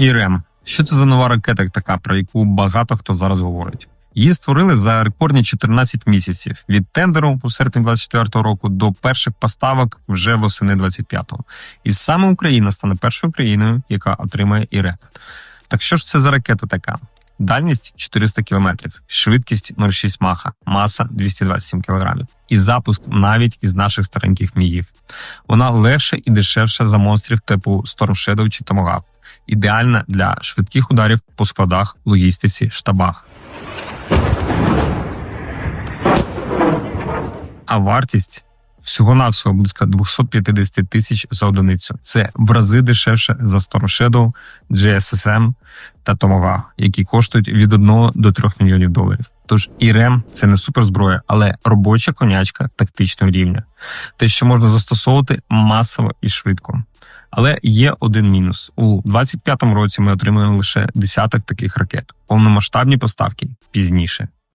ІРЕМ. Що це за нова ракета така, про яку багато хто зараз говорить? Її створили за рекордні 14 місяців від тендеру у серпні 24 року до перших поставок вже восени 25-го. І саме Україна стане першою країною, яка отримає ІРЕ. Так що ж це за ракета така? Дальність 400 км, швидкість 0,6 маха, маса 227 кг. І запуск навіть із наших стареньких мігів. Вона легша і дешевша за монстрів типу Storm Shadow чи Tomahawk. Ідеальна для швидких ударів по складах, логістиці, штабах. А вартість всього-навсього близько 250 тисяч за одиницю. Це в рази дешевше за Storm Shadow, GSSM та Tomahawk, які коштують від 1 до 3 мільйонів доларів. Тож ІРЕМ це не суперзброя, але робоча конячка тактичного рівня. Те, що можна застосовувати масово і швидко. Але є один мінус: у 25-му році ми отримуємо лише десяток таких ракет. Повномасштабні поставки пізніше.